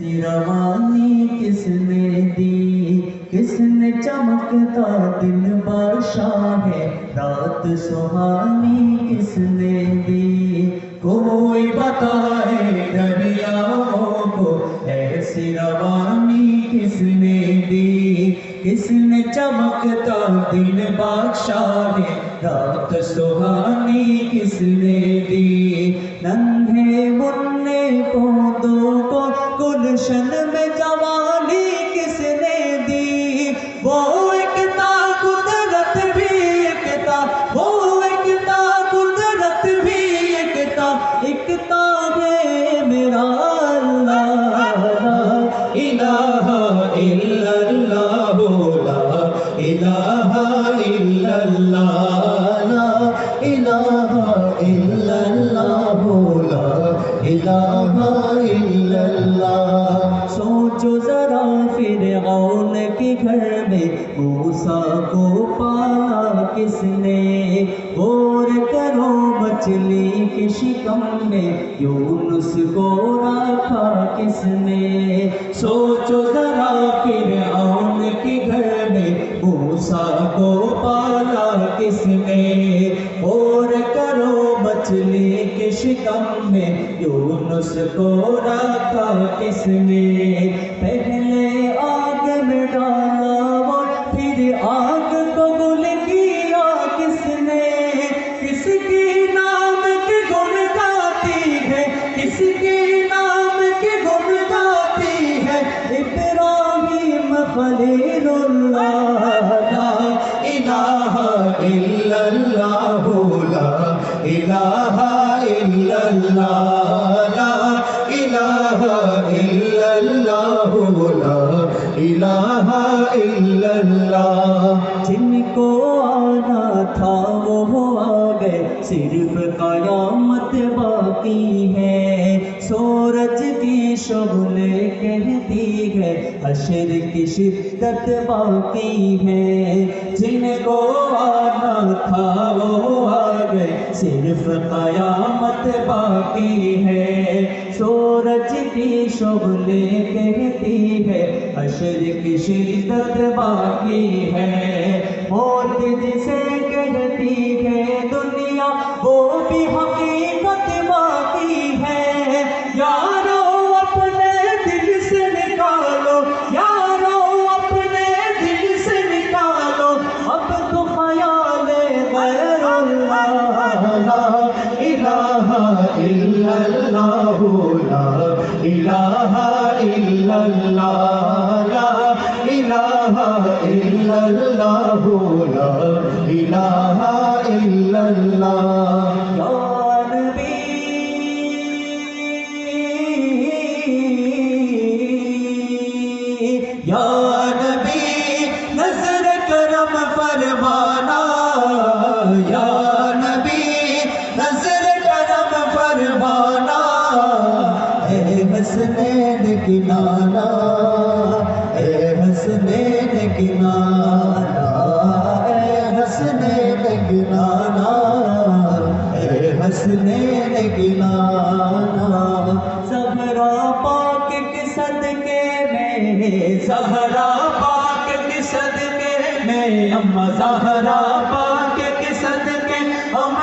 روانی کس نے دی کس نے چمکتا دن بادشاہ ہے رات سہانی کس نے دی کوئی بتائے دریاؤں کو ایسی روانی کس نے دی کس نے چمکتا دن بادشاہ ہے رات سہانی کس نے دی ننھے مننے پودوں گلشن میں جوانی کس نے دی؟ وہ اکتا قدرت بھی اکتا وہ اکتا قدرت بھی اکتا اکتا ہے میرا اللہ، الہ الا اللہ لا، الہ الا اللہ لا، الہ الا اللہ لا، الہ الا اللہ سوچو ذرا فرعون کے گھر میں موسیٰ کو پالا کس نے؟ غور کرو مچھلی کی شکم میں، یونس کو رکھا کس نے؟ سوچو ذرا فرعون کے شکم میں یونس کو رکھا کس نے؟ پہلے آگ میں ڈالا وہ، پھر آگ کو گل کیا کس نے؟ کس کے نام کے گن گاتی ہے؟ کس کے نام کے گن گاتی ہے؟ ابراہیم خلیل اللہ صرف قیامت باقی ہے سورج کی شعلے کہتی ہے حشر کی شدت باقی ہے جن کو آنا تھا وہ صرف قیامت باقی ہے۔ سورج کی شعلے کہتی ہے، حشر کی شدت باقی ہے۔ موت جسے الہ الا اللہ لا الہ الا اللہ لا الہ الا اللہ حسنین نانا اے حسنین کی اے حسنین کی اے حسنین کی زہرا پاک کے صدقے میں، زہرا پاک کے صدقے میں، اما زہرا پاک کے صدقے ہم